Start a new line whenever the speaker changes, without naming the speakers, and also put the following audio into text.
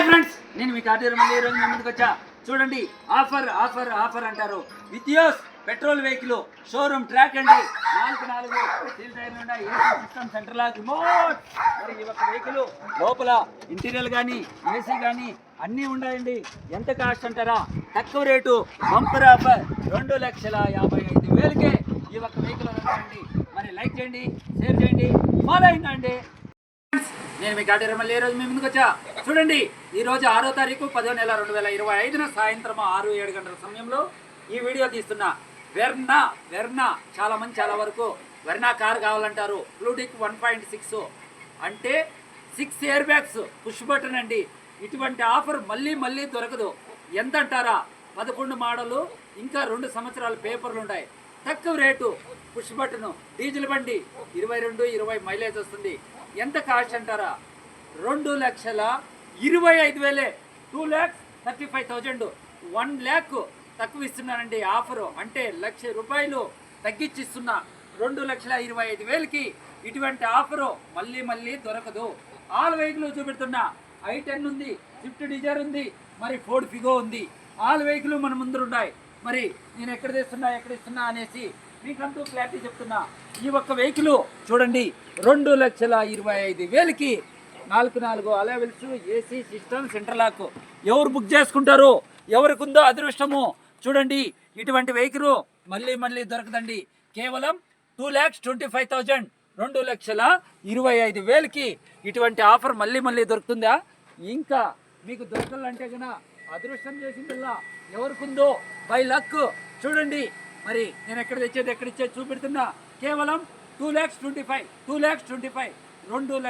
Hi friends నేను మీ కార్తీక మళ్ళీ ఈరోజు మీ ముందుకు వచ్చా. చూడండి ఆఫర్ ఆఫర్ ఆఫర్ అంటారు. విత్యోస్ పెట్రోల్ వెహికల్ షోరూమ్ ట్రాక్ అండి. నాలుగు నాలుగు. స్టీల్ టైర్లు ఉన్నాయి. ఏసీ సిస్టమ్ సెంటర్ లాగా రిమోట్. మరి ఈ యొక్క వెహికల్ లోపల ఇంటీరియర్ కానీ ఏసీ కానీ అన్నీ ఉన్నాయండి. ఎంత కాస్ట్ అంటారా? తక్కువ రేటు బంపర్ ఆఫర్ రెండు లక్షల యాభై ఐదు వేలకే ఈ యొక్క వెహికల్ ఉందండి మరి లైక్ చేయండి షేర్ చేయండి ఫాలో అయిందండి నేను మీ గాడి మళ్ళీ ఈ రోజు మీ ముందుకు వచ్చా. చూడండి ఈ రోజు ఆరో తారీఖు పదో నెల రెండు వేల ఇరవై ఐదున సాయంత్రం ఆరు ఏడు గంటల సమయంలో ఈ వీడియో తీస్తున్నా వెర్నా వెర్నా చాలా మంది చాలా వరకు వెర్నా కార్ కావాలంటారు. Blue tick one point six. అంటే six airbags push button అండి. ఇటువంటి ఆఫర్ మళ్ళీ మళ్ళీ దొరకదు. ఎంత అంటారా? పదకొండు మోడలు ఇంకా రెండు సంవత్సరాల పేపర్లు ఉన్నాయి తక్కువ రేటు పుష్ బటన్ డీజిల్ బండి ఇరవై రెండు ఇరవై మైలేజ్ వస్తుంది. ఎంత కాస్ట్ అంటారా? రెండు లక్షల ఇరవై ఐదు వేలే. Two lakhs thirty five thousand one lakh తక్కువ ఇస్తున్నానండి ఆఫరు. అంటే లక్ష రూపాయలు తగ్గించిస్తున్నా. రెండు లక్షల ఇరవై ఐదు వేలకి ఇటువంటి ఆఫరు మళ్ళీ మళ్ళీ దొరకదు. ఆల్ వెహికల్ చూపెడుతున్నా. ఐ టెన్ ఉంది స్విఫ్ట్ డిజైర్ ఉంది మరి ఫోర్డ్ ఫిగో ఉంది. ఆల్ వెహికల్ మన ముందు ఉన్నాయి మరి నేను ఎక్కడ తెస్తున్నా ఎక్కడ ఇస్తున్నా అనేసి మీకంటూ క్లారిటీ చెప్తున్నా. ఈ ఒక్క వెహికల్ చూడండి రెండు లక్షల ఇరవై ఐదు వేలకి నాలుగు నాలుగు alloy wheels AC system centre lock. ఎవరు బుక్ చేసుకుంటారు? ఎవరికి ఉందో అదృష్టము? చూడండి ఇటువంటి వెహికల్ మళ్ళీ మళ్ళీ దొరకదండి. కేవలం two lakhs twenty five thousand రెండు లక్షల ఇరవై ఐదు వేలకి ఇటువంటి ఆఫర్ మళ్ళీ మళ్ళీ దొరుకుతుందా? ఇంకా మీకు దొరకాలంటే కనుక అదృష్టం చేసిందల్లా ఎవరికుందో? By luck. చూడండి మరి నేను ఎక్కడ తెచ్చేది ఎక్కడ ఇచ్చేది చూపెడుతున్నా. కేవలం two lakhs twenty five two lakhs twenty five రెండు లక్ష